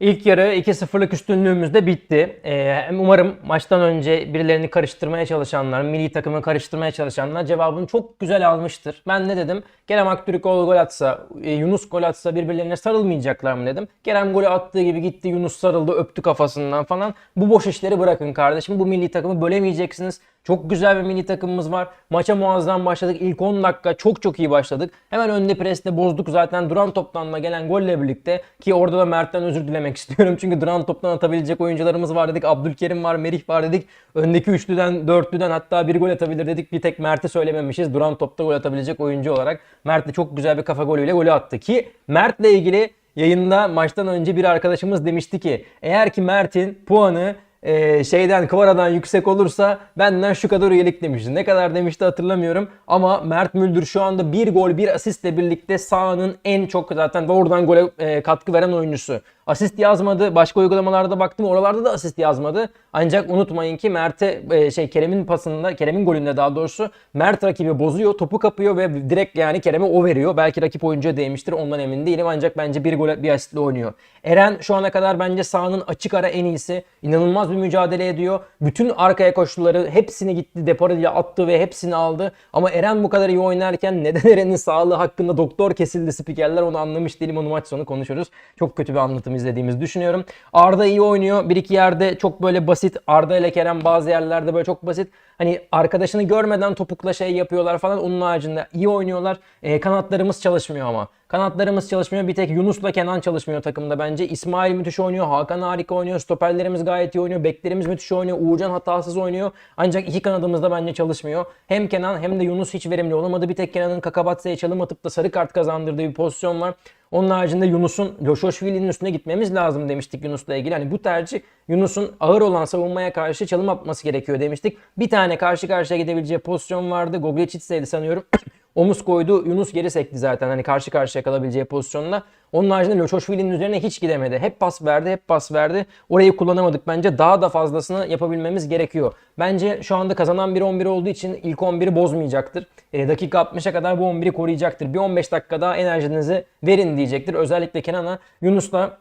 İlk yarı 2-0'lık üstünlüğümüz de bitti. Ee, umarım maçtan önce birilerini karıştırmaya çalışanlar, milli takımı karıştırmaya çalışanlar cevabını çok güzel almıştır. Ben ne dedim? Kerem Aktürkoğlu gol atsa, e, Yunus gol atsa birbirlerine sarılmayacaklar mı dedim. Kerem golü attığı gibi gitti Yunus sarıldı öptü kafasından falan. Bu boş işleri bırakın kardeşim. Bu milli takımı bölemeyeceksiniz. Çok güzel bir milli takımımız var. Maça muazzam başladık. İlk 10 dakika çok çok iyi başladık. Hemen önde presle bozduk zaten duran toptan gelen golle birlikte. Ki orada da Mert'ten özür dilemek istiyorum. Çünkü duran toptan atabilecek oyuncularımız var dedik. Abdülkerim var, Merih var dedik. Öndeki üçlüden, dörtlüden hatta bir gol atabilir dedik. Bir tek Mert'i söylememişiz. Duran topta gol atabilecek oyuncu olarak. Mert de çok güzel bir kafa golüyle golü attı. Ki Mert'le ilgili yayında maçtan önce bir arkadaşımız demişti ki eğer ki Mert'in puanı e, şeyden Kıvara'dan yüksek olursa benden şu kadar üyelik demişti. Ne kadar demişti hatırlamıyorum. Ama Mert Müldür şu anda bir gol bir asistle birlikte sahanın en çok zaten doğrudan gole e, katkı veren oyuncusu. Asist yazmadı. Başka uygulamalarda baktım oralarda da asist yazmadı. Ancak unutmayın ki Mert'e e, şey Kerem'in pasında, Kerem'in golünde daha doğrusu Mert rakibi bozuyor, topu kapıyor ve direkt yani Kerem'e o veriyor. Belki rakip oyuncuya değmiştir ondan emin değilim ancak bence bir gol bir asistle oynuyor. Eren şu ana kadar bence sahanın açık ara en iyisi. İnanılmaz bir mücadele ediyor. Bütün arkaya koşuları hepsini gitti deparıyla attı ve hepsini aldı. Ama Eren bu kadar iyi oynarken neden Eren'in sağlığı hakkında doktor kesildi spikerler onu anlamış değilim. Onu maç sonu konuşuruz. Çok kötü bir anlatım izlediğimizi düşünüyorum. Arda iyi oynuyor. Bir iki yerde çok böyle basit. Arda ile Kerem bazı yerlerde böyle çok basit. Hani arkadaşını görmeden topukla şey yapıyorlar falan. Onun haricinde iyi oynuyorlar. Ee, kanatlarımız çalışmıyor ama. Kanatlarımız çalışmıyor. Bir tek Yunus'la Kenan çalışmıyor takımda bence. İsmail müthiş oynuyor. Hakan harika oynuyor. Stoperlerimiz gayet iyi oynuyor. Beklerimiz müthiş oynuyor. Uğurcan hatasız oynuyor. Ancak iki kanadımız da bence çalışmıyor. Hem Kenan hem de Yunus hiç verimli olamadı. Bir tek Kenan'ın Kakabatsa'ya çalım atıp da sarı kart kazandırdığı bir pozisyon var. Onun haricinde Yunus'un Joshua üstüne gitmemiz lazım demiştik Yunus'la ilgili. Hani bu tercih Yunus'un ağır olan savunmaya karşı çalım atması gerekiyor demiştik. Bir tane karşı karşıya gidebileceği pozisyon vardı. Goglecics'teydi sanıyorum. Omuz koydu. Yunus geri sekti zaten hani karşı karşıya kalabileceği pozisyonda. Onun haricinde Loşoşvili'nin üzerine hiç gidemedi. Hep pas verdi, hep pas verdi. Orayı kullanamadık bence. Daha da fazlasını yapabilmemiz gerekiyor. Bence şu anda kazanan 1-11 olduğu için ilk 11'i bozmayacaktır. E, dakika 60'a kadar bu 11'i koruyacaktır. Bir 15 dakika daha enerjinizi verin diyecektir. Özellikle Kenan'a Yunus'la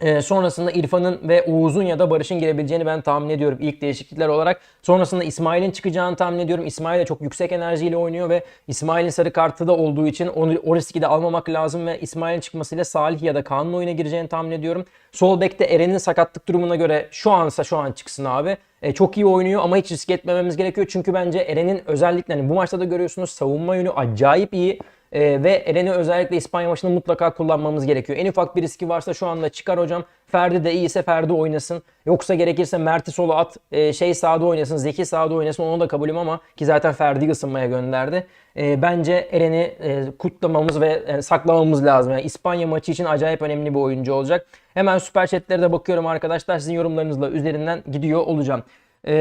ee, sonrasında İrfan'ın ve Oğuz'un ya da Barış'ın girebileceğini ben tahmin ediyorum ilk değişiklikler olarak. Sonrasında İsmail'in çıkacağını tahmin ediyorum. İsmail de çok yüksek enerjiyle oynuyor ve İsmail'in sarı kartı da olduğu için onu, o riski de almamak lazım ve İsmail'in çıkmasıyla Salih ya da Kaan'ın oyuna gireceğini tahmin ediyorum. Sol bekte Eren'in sakatlık durumuna göre şu ansa şu an çıksın abi. E, çok iyi oynuyor ama hiç risk etmememiz gerekiyor. Çünkü bence Eren'in özellikle hani bu maçta da görüyorsunuz savunma yönü acayip iyi. Ee, ve Eren'i özellikle İspanya maçında mutlaka kullanmamız gerekiyor. En ufak bir riski varsa şu anda çıkar hocam. Ferdi de iyiyse Ferdi oynasın. Yoksa gerekirse Mert'i sola at. E, şey sağda oynasın. Zeki sağda oynasın. Onu da kabulüm ama ki zaten Ferdi'yi ısınmaya gönderdi. E, bence Eren'i e, kutlamamız ve e, saklamamız lazım. Yani İspanya maçı için acayip önemli bir oyuncu olacak. Hemen süper chatlere de bakıyorum arkadaşlar. Sizin yorumlarınızla üzerinden gidiyor olacağım.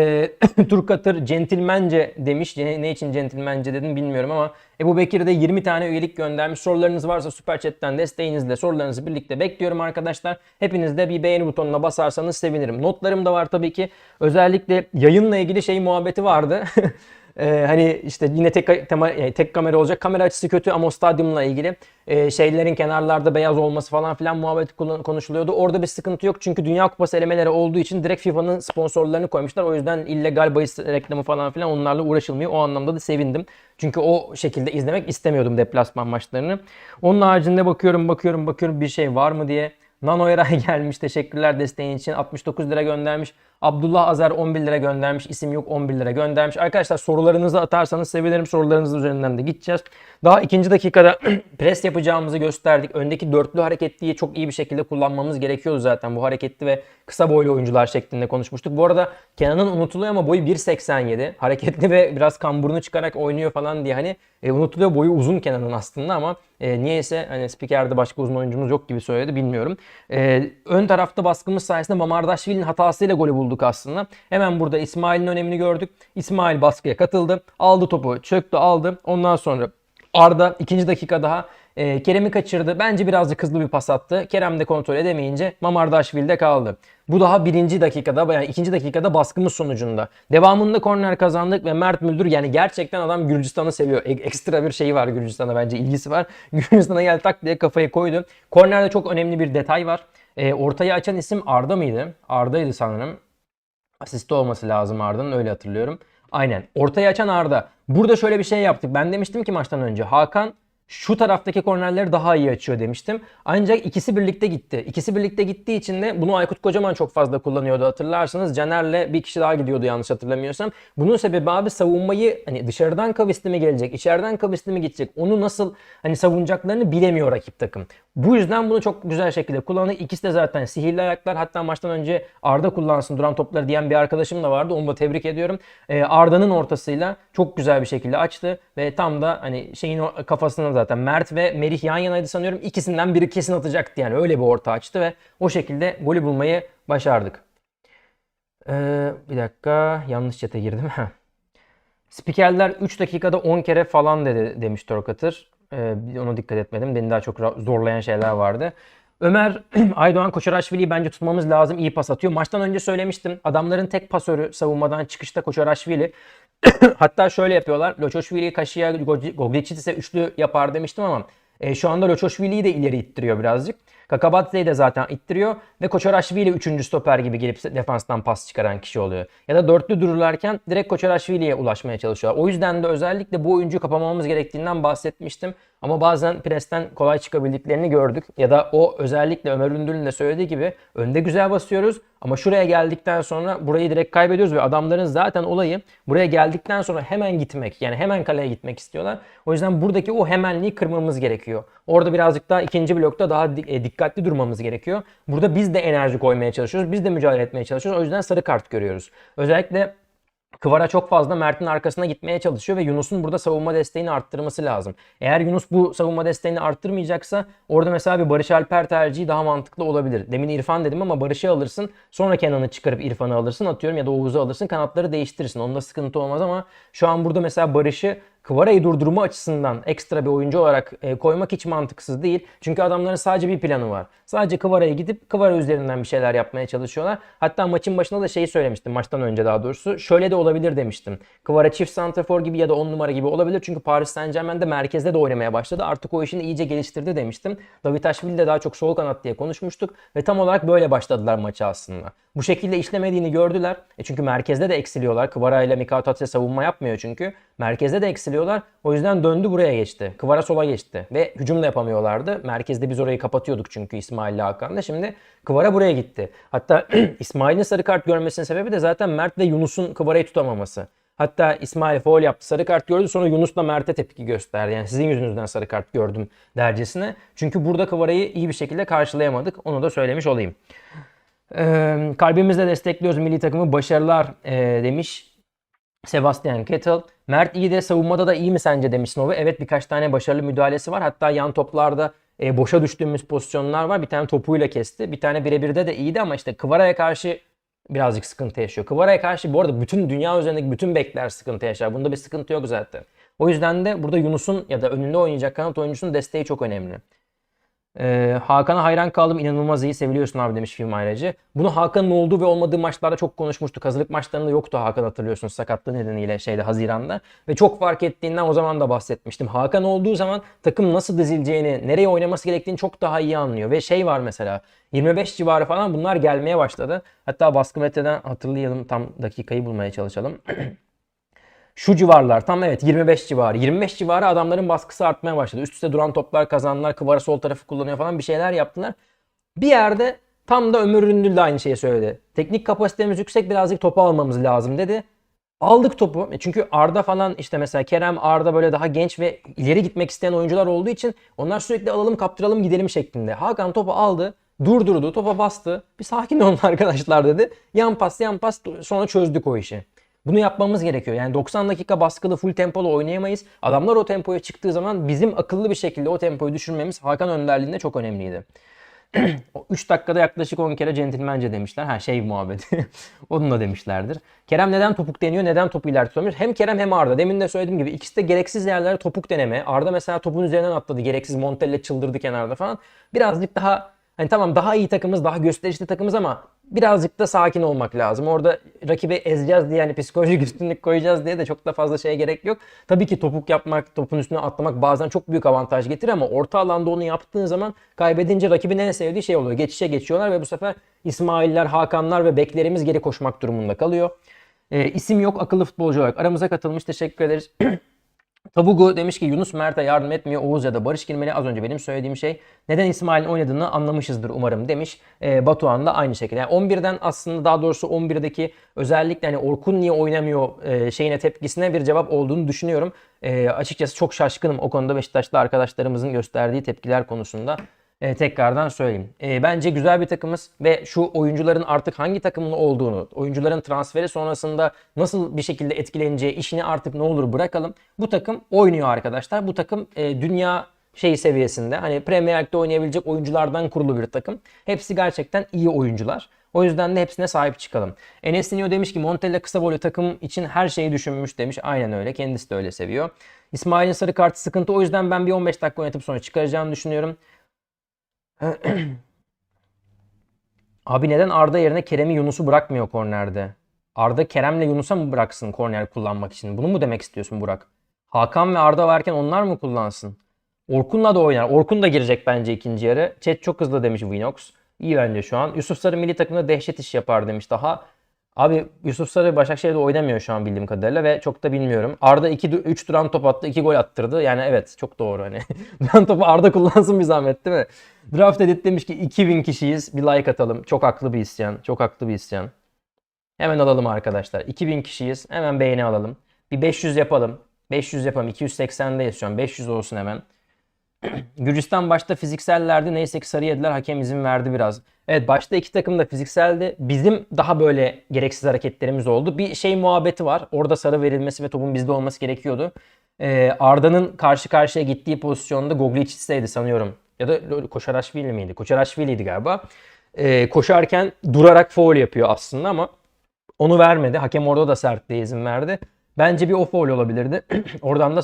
E, Turkatır centilmence demiş. Ne, ne için centilmence dedim bilmiyorum ama Ebu Bekir de 20 tane üyelik göndermiş. Sorularınız varsa Süper Chat'ten desteğinizle sorularınızı birlikte bekliyorum arkadaşlar. Hepiniz de bir beğeni butonuna basarsanız sevinirim. Notlarım da var tabii ki. Özellikle yayınla ilgili şey muhabbeti vardı. Ee, hani işte yine tek tema, yani tek kamera olacak. Kamera açısı kötü ama o stadyumla ilgili e, şeylerin kenarlarda beyaz olması falan filan muhabbeti konuşuluyordu. Orada bir sıkıntı yok çünkü Dünya Kupası elemeleri olduğu için direkt FIFA'nın sponsorlarını koymuşlar. O yüzden illegal bahis reklamı falan filan onlarla uğraşılmıyor. O anlamda da sevindim. Çünkü o şekilde izlemek istemiyordum deplasman maçlarını. Onun haricinde bakıyorum bakıyorum bakıyorum bir şey var mı diye. Nano Eray gelmiş. Teşekkürler desteğin için. 69 lira göndermiş. Abdullah Azer 11 lira göndermiş. İsim yok 11 lira göndermiş. Arkadaşlar sorularınızı atarsanız sevinirim. Sorularınız üzerinden de gideceğiz. Daha ikinci dakikada pres yapacağımızı gösterdik. Öndeki dörtlü hareketliği çok iyi bir şekilde kullanmamız gerekiyordu zaten. Bu hareketli ve kısa boylu oyuncular şeklinde konuşmuştuk. Bu arada Kenan'ın unutuluyor ama boyu 1.87. Hareketli ve biraz kamburunu çıkarak oynuyor falan diye hani e, unutuluyor. Boyu uzun Kenan'ın aslında ama e, niyeyse hani spikerde başka uzun oyuncumuz yok gibi söyledi bilmiyorum. E, ön tarafta baskımız sayesinde Mamardaşvili'nin hatasıyla golü bulduk aslında. Hemen burada İsmail'in önemini gördük. İsmail baskıya katıldı. Aldı topu, çöktü, aldı. Ondan sonra Arda ikinci dakika daha e, Kerem'i kaçırdı. Bence birazcık hızlı bir pas attı. Kerem de kontrol edemeyince Mamardaşvili'de kaldı. Bu daha birinci dakikada yani ikinci dakikada baskımız sonucunda. Devamında korner kazandık ve Mert Müldür yani gerçekten adam Gürcistan'ı seviyor. E- ekstra bir şeyi var Gürcistan'a bence ilgisi var. Gürcistan'a gel tak diye kafayı koydu. Kornerde çok önemli bir detay var. E, ortayı açan isim Arda mıydı? Arda'ydı sanırım. Asiste olması lazım Arda'nın öyle hatırlıyorum. Aynen. Ortayı açan Arda. Burada şöyle bir şey yaptık. Ben demiştim ki maçtan önce Hakan şu taraftaki kornerleri daha iyi açıyor demiştim. Ancak ikisi birlikte gitti. İkisi birlikte gittiği için de bunu Aykut Kocaman çok fazla kullanıyordu hatırlarsınız. Caner'le bir kişi daha gidiyordu yanlış hatırlamıyorsam. Bunun sebebi abi savunmayı hani dışarıdan kavisli mi gelecek, içeriden kavisli mi gidecek onu nasıl hani savunacaklarını bilemiyor rakip takım. Bu yüzden bunu çok güzel şekilde kullandı. İkisi de zaten sihirli ayaklar. Hatta maçtan önce Arda kullansın duran topları diyen bir arkadaşım da vardı. Onu da tebrik ediyorum. Ee, Arda'nın ortasıyla çok güzel bir şekilde açtı ve tam da hani şeyin kafasına zaten Mert ve Merih yan yanaydı sanıyorum. İkisinden biri kesin atacaktı yani. Öyle bir orta açtı ve o şekilde golü bulmayı başardık. Ee, bir dakika yanlış çete girdim. Spikerler 3 dakikada 10 kere falan dedi demiş Torkatır. Ee, ona dikkat etmedim. Beni daha çok zorlayan şeyler vardı. Ömer Aydoğan Koçaraşvili'yi bence tutmamız lazım. İyi pas atıyor. Maçtan önce söylemiştim. Adamların tek pasörü savunmadan çıkışta Koçaraşvili. Hatta şöyle yapıyorlar. Loçoşvili, Kaşıya, Gogliçitis'e üçlü yapar demiştim ama e, şu anda Loçoşvili'yi de ileri ittiriyor birazcık. Kakabatze'yi de zaten ittiriyor ve Koçaraşvili 3. stoper gibi gelip defanstan pas çıkaran kişi oluyor. Ya da dörtlü dururlarken direkt Koçaraşvili'ye ulaşmaya çalışıyorlar. O yüzden de özellikle bu oyuncuyu kapamamız gerektiğinden bahsetmiştim. Ama bazen presten kolay çıkabildiklerini gördük. Ya da o özellikle Ömer Ündül'ün de söylediği gibi önde güzel basıyoruz. Ama şuraya geldikten sonra burayı direkt kaybediyoruz ve adamların zaten olayı buraya geldikten sonra hemen gitmek. Yani hemen kaleye gitmek istiyorlar. O yüzden buradaki o hemenliği kırmamız gerekiyor. Orada birazcık daha ikinci blokta daha e, dikkatli durmamız gerekiyor. Burada biz de enerji koymaya çalışıyoruz. Biz de mücadele etmeye çalışıyoruz. O yüzden sarı kart görüyoruz. Özellikle Kıvara çok fazla Mert'in arkasına gitmeye çalışıyor ve Yunus'un burada savunma desteğini arttırması lazım. Eğer Yunus bu savunma desteğini arttırmayacaksa orada mesela bir Barış Alper tercihi daha mantıklı olabilir. Demin İrfan dedim ama Barış'ı alırsın sonra Kenan'ı çıkarıp İrfan'ı alırsın atıyorum ya da Oğuz'u alırsın kanatları değiştirirsin. Onda sıkıntı olmaz ama şu an burada mesela Barış'ı Kıvara'yı durdurma açısından ekstra bir oyuncu olarak e, koymak hiç mantıksız değil. Çünkü adamların sadece bir planı var. Sadece Kıvara'ya gidip Kıvara üzerinden bir şeyler yapmaya çalışıyorlar. Hatta maçın başında da şeyi söylemiştim maçtan önce daha doğrusu. Şöyle de olabilir demiştim. Kıvara çift santrafor gibi ya da 10 numara gibi olabilir. Çünkü Paris Saint Germain'de merkezde de oynamaya başladı. Artık o işini iyice geliştirdi demiştim. Davitaşvili de daha çok sol kanat diye konuşmuştuk. Ve tam olarak böyle başladılar maçı aslında. Bu şekilde işlemediğini gördüler. E çünkü merkezde de eksiliyorlar. Kıvara ile Mikao Tatse savunma yapmıyor çünkü. Merkezde de eksiliyorlar. O yüzden döndü buraya geçti. Kıvara sola geçti. Ve hücum da yapamıyorlardı. Merkezde biz orayı kapatıyorduk çünkü İsmail ile Hakan'la. Şimdi Kıvara buraya gitti. Hatta İsmail'in sarı kart görmesinin sebebi de zaten Mert ve Yunus'un Kıvara'yı tutamaması. Hatta İsmail foul yaptı. Sarı kart gördü. Sonra Yunus da Mert'e tepki gösterdi. Yani sizin yüzünüzden sarı kart gördüm dercesine. Çünkü burada Kıvara'yı iyi bir şekilde karşılayamadık. Onu da söylemiş olayım. Ee, kalbimizle destekliyoruz milli takımı. Başarılar ee, demiş Sebastian Vettel. Mert iyi de savunmada da iyi mi sence demiş Snowy. Evet birkaç tane başarılı müdahalesi var. Hatta yan toplarda e, boşa düştüğümüz pozisyonlar var. Bir tane topuyla kesti. Bir tane birebirde de iyiydi ama işte Kıvara'ya karşı birazcık sıkıntı yaşıyor. Kıvara'ya karşı bu arada bütün dünya üzerindeki bütün bekler sıkıntı yaşar. Bunda bir sıkıntı yok zaten. O yüzden de burada Yunus'un ya da önünde oynayacak kanat oyuncusunun desteği çok önemli. Ee, Hakan'a hayran kaldım. İnanılmaz iyi. Seviliyorsun abi demiş film ayrıcı. Bunu Hakan'ın olduğu ve olmadığı maçlarda çok konuşmuştuk. Hazırlık maçlarında yoktu Hakan hatırlıyorsunuz sakatlığı nedeniyle şeyde Haziran'da. Ve çok fark ettiğinden o zaman da bahsetmiştim. Hakan olduğu zaman takım nasıl dizileceğini, nereye oynaması gerektiğini çok daha iyi anlıyor. Ve şey var mesela 25 civarı falan bunlar gelmeye başladı. Hatta baskı metreden hatırlayalım tam dakikayı bulmaya çalışalım. şu civarlar tam evet 25 civarı. 25 civarı adamların baskısı artmaya başladı. Üst üste duran toplar kazandılar. Kıvara sol tarafı kullanıyor falan bir şeyler yaptılar. Bir yerde tam da Ömür Ünlü de aynı şeyi söyledi. Teknik kapasitemiz yüksek birazcık topu almamız lazım dedi. Aldık topu. E Çünkü Arda falan işte mesela Kerem, Arda böyle daha genç ve ileri gitmek isteyen oyuncular olduğu için onlar sürekli alalım kaptıralım gidelim şeklinde. Hakan topu aldı, durdurdu, topa bastı. Bir sakin olun arkadaşlar dedi. Yan pas, yan pas sonra çözdük o işi. Bunu yapmamız gerekiyor. Yani 90 dakika baskılı full tempolu oynayamayız. Adamlar o tempoya çıktığı zaman bizim akıllı bir şekilde o tempoyu düşürmemiz Hakan önderliğinde çok önemliydi. 3 dakikada yaklaşık 10 kere centilmence demişler. Ha şey muhabbeti. Onu da demişlerdir. Kerem neden topuk deniyor? Neden topu ileri tutamıyor? Hem Kerem hem Arda. Demin de söylediğim gibi ikisi de gereksiz yerlere topuk deneme. Arda mesela topun üzerinden atladı. Gereksiz Montella çıldırdı kenarda falan. Birazcık daha Hani tamam daha iyi takımız, daha gösterişli takımız ama birazcık da sakin olmak lazım. Orada rakibi ezeceğiz diye yani psikolojik üstünlük koyacağız diye de çok da fazla şeye gerek yok. Tabii ki topuk yapmak, topun üstüne atlamak bazen çok büyük avantaj getirir ama orta alanda onu yaptığın zaman kaybedince rakibin en sevdiği şey oluyor. Geçişe geçiyorlar ve bu sefer İsmail'ler, Hakanlar ve beklerimiz geri koşmak durumunda kalıyor. Ee, isim yok akıllı futbolcu olarak aramıza katılmış. Teşekkür ederiz. Tabugu demiş ki Yunus Mert'e yardım etmiyor. Oğuz ya da Barış girmeli. Az önce benim söylediğim şey. Neden İsmail'in oynadığını anlamışızdır umarım demiş. Ee, Batuhan da aynı şekilde. Yani 11'den aslında daha doğrusu 11'deki özellikle hani Orkun niye oynamıyor e, şeyine tepkisine bir cevap olduğunu düşünüyorum. E, açıkçası çok şaşkınım o konuda Beşiktaşlı arkadaşlarımızın gösterdiği tepkiler konusunda. E, tekrardan söyleyeyim. E, bence güzel bir takımız ve şu oyuncuların artık hangi takımın olduğunu, oyuncuların transferi sonrasında nasıl bir şekilde etkileneceği işini artık ne olur bırakalım. Bu takım oynuyor arkadaşlar. Bu takım e, dünya şey seviyesinde hani Premier Lig'de oynayabilecek oyunculardan kurulu bir takım. Hepsi gerçekten iyi oyuncular. O yüzden de hepsine sahip çıkalım. Enes Nino demiş ki Montella kısa boylu takım için her şeyi düşünmüş demiş. Aynen öyle. Kendisi de öyle seviyor. İsmail'in sarı kartı sıkıntı. O yüzden ben bir 15 dakika oynatıp sonra çıkaracağını düşünüyorum. Abi neden Arda yerine Kerem'i Yunus'u bırakmıyor kornerde? Arda Kerem'le Yunus'a mı bıraksın korner kullanmak için? Bunu mu demek istiyorsun Burak? Hakan ve Arda varken onlar mı kullansın? Orkun'la da oynar. Orkun da girecek bence ikinci yarı. Chat çok hızlı demiş Vinox. İyi bence şu an. Yusuf Sarı milli takımda dehşet iş yapar demiş daha. Abi Yusuf Sarı Başakşehir'de oynamıyor şu an bildiğim kadarıyla ve çok da bilmiyorum. Arda 2 3 duran top attı, 2 gol attırdı. Yani evet çok doğru hani. duran topu Arda kullansın bir zahmet değil mi? Draft Edit demiş ki 2000 kişiyiz. Bir like atalım. Çok haklı bir isyan. Çok haklı bir isyan. Hemen alalım arkadaşlar. 2000 kişiyiz. Hemen beğeni alalım. Bir 500 yapalım. 500 yapalım. 280'deyiz şu an. 500 olsun hemen. Gürcistan başta fiziksellerdi. Neyse ki sarı yediler. Hakem izin verdi biraz. Evet başta iki takım da fizikseldi. Bizim daha böyle gereksiz hareketlerimiz oldu. Bir şey muhabbeti var. Orada sarı verilmesi ve topun bizde olması gerekiyordu. Ee, Arda'nın karşı karşıya gittiği pozisyonda Gogliç'teydi sanıyorum. Ya da Koşaraşvili miydi? Koşaraşvili'ydi galiba. Ee, koşarken durarak foul yapıyor aslında ama onu vermedi. Hakem orada da sertliğe izin verdi. Bence bir o foul olabilirdi. Oradan da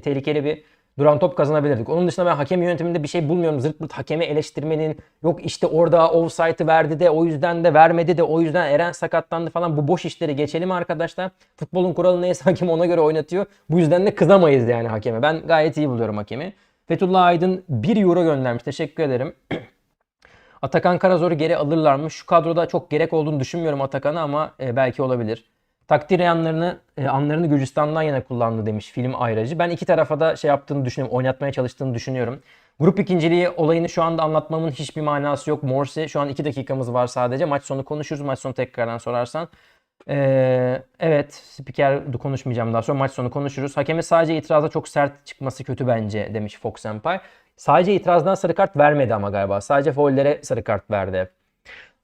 tehlikeli bir duran top kazanabilirdik. Onun dışında ben hakem yönetiminde bir şey bulmuyorum. Zırt pırt hakemi eleştirmenin yok işte orada offside'ı verdi de o yüzden de vermedi de o yüzden Eren sakatlandı falan. Bu boş işleri geçelim arkadaşlar. Futbolun kuralı neyse hakem ona göre oynatıyor. Bu yüzden de kızamayız yani hakeme. Ben gayet iyi buluyorum hakemi. Fethullah Aydın 1 euro göndermiş. Teşekkür ederim. Atakan Karazor'u geri alırlar mı? Şu kadroda çok gerek olduğunu düşünmüyorum Atakan'a ama e, belki olabilir. Takdir yanlarını, e, anlarını Gürcistan'dan yana kullandı demiş film ayracı. Ben iki tarafa da şey yaptığını düşünüyorum, oynatmaya çalıştığını düşünüyorum. Grup ikinciliği olayını şu anda anlatmamın hiçbir manası yok. Morsi şu an iki dakikamız var sadece. Maç sonu konuşuruz. Maç sonu tekrardan sorarsan. Ee, evet spiker konuşmayacağım daha sonra maç sonu konuşuruz. Hakeme sadece itiraza çok sert çıkması kötü bence demiş Fox Senpai. Sadece itirazdan sarı kart vermedi ama galiba. Sadece faullere sarı kart verdi.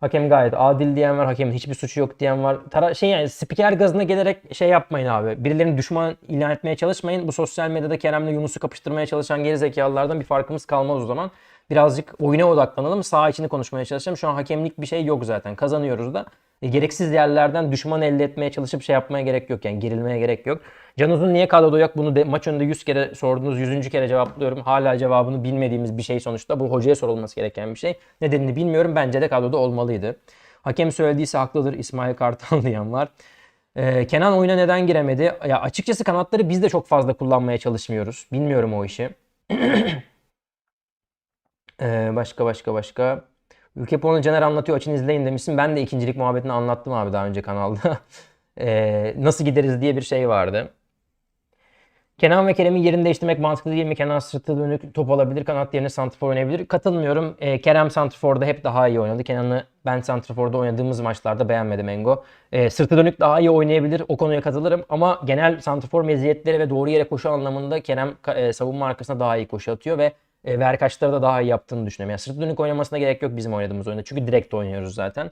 Hakem gayet adil diyen var. Hakemin hiçbir suçu yok diyen var. Tara şey yani spiker gazına gelerek şey yapmayın abi. Birilerini düşman ilan etmeye çalışmayın. Bu sosyal medyada Kerem'le Yunus'u kapıştırmaya çalışan geri zekalılardan bir farkımız kalmaz o zaman. Birazcık oyuna odaklanalım. Sağ içini konuşmaya çalışalım. Şu an hakemlik bir şey yok zaten. Kazanıyoruz da. E, gereksiz yerlerden düşman elde etmeye çalışıp şey yapmaya gerek yok. Yani gerilmeye gerek yok. Can Uzun niye kadroda yok? Bunu de, maç önünde 100 kere sordunuz. 100. kere cevaplıyorum. Hala cevabını bilmediğimiz bir şey sonuçta. Bu hocaya sorulması gereken bir şey. Nedenini bilmiyorum. Bence de kadroda olmalıydı. Hakem söylediyse haklıdır. İsmail Kartal diyen var. Ee, Kenan oyuna neden giremedi? Ya açıkçası kanatları biz de çok fazla kullanmaya çalışmıyoruz. Bilmiyorum o işi. Ee, başka başka başka. Ülke puanı Caner anlatıyor açın izleyin demişsin. Ben de ikincilik muhabbetini anlattım abi daha önce kanalda. Ee, nasıl gideriz diye bir şey vardı. Kenan ve Kerem'in yerini değiştirmek mantıklı değil mi? Kenan sırtı dönük top alabilir, kanat yerine santrfor oynayabilir. Katılmıyorum. Ee, Kerem santrforda hep daha iyi oynadı. Kenan'ı ben santrforda oynadığımız maçlarda beğenmedim Engo. Ee, sırtı dönük daha iyi oynayabilir. O konuya katılırım. Ama genel santrfor meziyetleri ve doğru yere koşu anlamında Kerem e, savunma arkasına daha iyi koşu atıyor ve e, verkaçları da daha iyi yaptığını düşünüyorum. Yani sırtı dönük oynamasına gerek yok bizim oynadığımız oyunda. Çünkü direkt oynuyoruz zaten.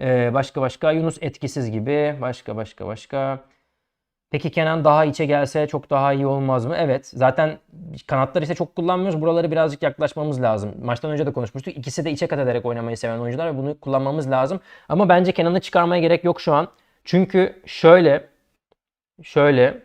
Ee, başka başka Yunus etkisiz gibi. Başka başka başka. Peki Kenan daha içe gelse çok daha iyi olmaz mı? Evet. Zaten kanatları ise çok kullanmıyoruz. Buraları birazcık yaklaşmamız lazım. Maçtan önce de konuşmuştuk. İkisi de içe kat ederek oynamayı seven oyuncular ve bunu kullanmamız lazım. Ama bence Kenan'ı çıkarmaya gerek yok şu an. Çünkü şöyle şöyle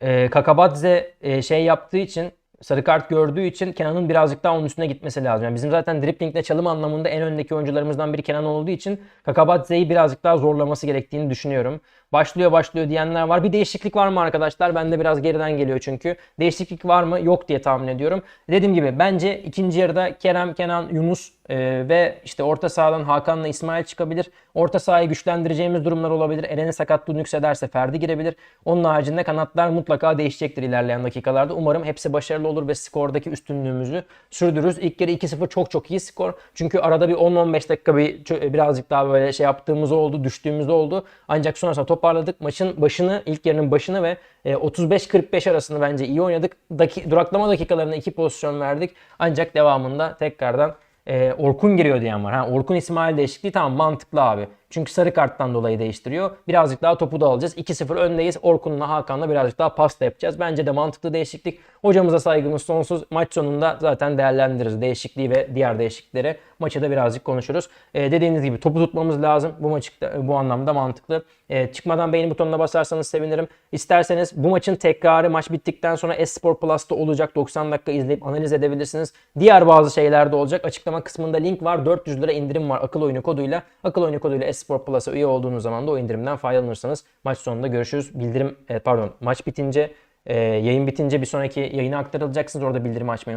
e, Kakabadze e, şey yaptığı için sarı kart gördüğü için Kenan'ın birazcık daha onun üstüne gitmesi lazım. Yani bizim zaten driplingle çalım anlamında en öndeki oyuncularımızdan biri Kenan olduğu için Kakabadze'yi birazcık daha zorlaması gerektiğini düşünüyorum. Başlıyor başlıyor diyenler var. Bir değişiklik var mı arkadaşlar? Bende biraz geriden geliyor çünkü. Değişiklik var mı? Yok diye tahmin ediyorum. Dediğim gibi bence ikinci yarıda Kerem, Kenan, Yunus e, ve işte orta sahadan Hakan'la İsmail çıkabilir. Orta sahayı güçlendireceğimiz durumlar olabilir. Eren'in sakatlığını yüksederse Ferdi girebilir. Onun haricinde kanatlar mutlaka değişecektir ilerleyen dakikalarda. Umarım hepsi başarılı olur ve skordaki üstünlüğümüzü sürdürürüz. İlk yarı 2-0 çok çok iyi skor. Çünkü arada bir 10-15 dakika bir birazcık daha böyle şey yaptığımız oldu, düştüğümüz oldu. Ancak sonrasında toparladık. Maçın başını, ilk yarının başını ve e, 35-45 arasını bence iyi oynadık. Daki, duraklama dakikalarında iki pozisyon verdik. Ancak devamında tekrardan e, Orkun giriyor diyen var. Ha, Orkun İsmail değişikliği tamam mantıklı abi. Çünkü sarı karttan dolayı değiştiriyor. Birazcık daha topu da alacağız. 2-0 öndeyiz. Orkun'la Hakan'la birazcık daha pas da yapacağız. Bence de mantıklı değişiklik. Hocamıza saygımız sonsuz. Maç sonunda zaten değerlendiririz değişikliği ve diğer değişiklikleri. Maçı da birazcık konuşuruz. E, dediğiniz gibi topu tutmamız lazım. Bu maçı bu anlamda mantıklı. E, çıkmadan beğeni butonuna basarsanız sevinirim. İsterseniz bu maçın tekrarı maç bittikten sonra Esport Plus'ta olacak. 90 dakika izleyip analiz edebilirsiniz. Diğer bazı şeyler de olacak. Açıklama kısmında link var. 400 lira indirim var akıl oyunu koduyla. Akıl oyunu koduyla Esport Plus'a üye olduğunuz zaman da o indirimden faydalanırsanız maç sonunda görüşürüz. Bildirim e, pardon maç bitince e, yayın bitince bir sonraki yayına aktarılacaksınız. Orada bildirimi açmayı unutmayın.